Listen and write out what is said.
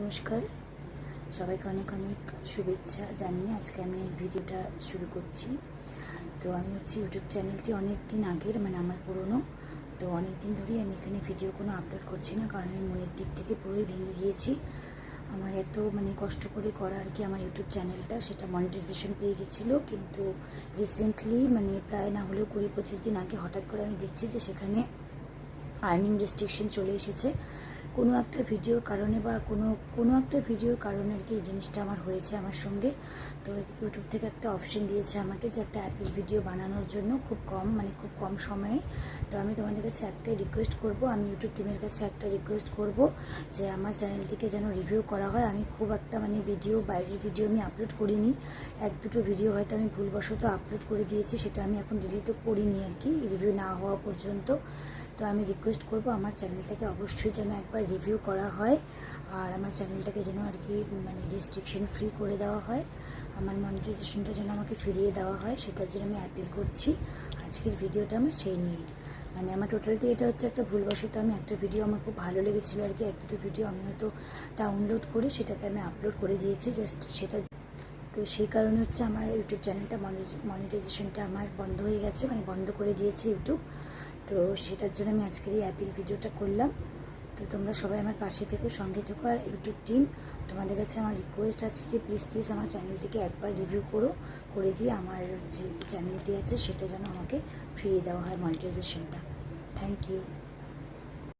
নমস্কার। সবাইকে অনেক অনেক শুভেচ্ছা জানিয়ে আজকে আমি এই ভিডিওটা শুরু করছি। তো আমি হচ্ছে ইউটিউব চ্যানেলটি অনেক দিন আগের মানে আমার পুরনো। তো অনেক দিন ধরেই আমি এখানে ভিডিও কোনো আপলোড করছি না, কারণ আমি মনের দিক থেকে পুরোই ভেঙে গিয়েছি। আমার এত মানে কষ্ট করে করা আর কি আমার ইউটিউব চ্যানেলটা, সেটা মনিটাইজেশন পেয়ে গেছিল কিন্তু রিসেন্টলি মানে প্রায় না হলেও কুড়ি পঁচিশ দিন আগে হঠাৎ করে আমি দেখছি যে সেখানে আর্নিং রেস্ট্রিকশন চলে এসেছে। কোনো একটা ভিডিওর কারণে বা কোনো কোনো একটা ভিডিওর কারণে আর কি এই জিনিসটা আমার হয়েছে আমার সঙ্গে। তো ইউটিউব থেকে একটা অপশন দিয়েছে আমাকে যে একটা অ্যাপেল ভিডিও বানানোর জন্য খুব কম মানে খুব কম সময়ে। তো আমি তোমাদের কাছে একটাই রিকোয়েস্ট করব, আমি ইউটিউব টিমের কাছে একটা রিকোয়েস্ট করব যে আমার চ্যানেলটিকে যেন রিভিউ করা হয়। আমি খুব একটা মানে ভিডিও বাইরের ভিডিও আমি আপলোড করিনি। এক দুটো ভিডিও হয়তো আমি ভুলবশত আপলোড করে দিয়েছি, সেটা আমি এখন ডিলিটও করিনি আর কি রিভিউ না হওয়া পর্যন্ত। তো আমি রিকোয়েস্ট করব আমার চ্যানেলটাকে অবশ্যই যেন একবার রিভিউ করা হয় আর আমার চ্যানেলটাকে যেন আর কি মানে রেস্ট্রিকশন ফ্রি করে দেওয়া হয়। আমার মনিটাইজেশনটা যেন আমাকে ফিরিয়ে দেওয়া হয়, সেটার জন্য আমি অ্যাপিল করছি। আজকের ভিডিওটা আমার সেই নিয়েই মানে আমার টোটালটি এটা হচ্ছে একটা ভুলবশত আমি একটা ভিডিও আমার খুব ভালো লেগেছিলো আর কি, এক দুটো ভিডিও আমি হয়তো ডাউনলোড করে সেটাকে আমি আপলোড করে দিয়েছি জাস্ট সেটা। তো সেই কারণে হচ্ছে আমার ইউটিউব চ্যানেলটা মনিটাইজেশনটা আমার বন্ধ হয়ে গেছে মানে বন্ধ করে দিয়েছে ইউটিউব তো সেটার জন্য আমি আজকের এই অ্যাপিল ভিডিওটা করলাম। তো তোমরা সবাই আমার পাশে থেকো, সঙ্গে থেকো আর ইউটিউব টিম। তোমাদের কাছে আমার রিকোয়েস্ট আছে যে প্লিজ প্লিজ আমার চ্যানেলটিকে একবার রিভিউ করো, করে দিয়ে আমার যে চ্যানেলটি আছে সেটা যেন আমাকে ফিরিয়ে দেওয়া হয় মনিটাইজেশনটা থ্যাংক ইউ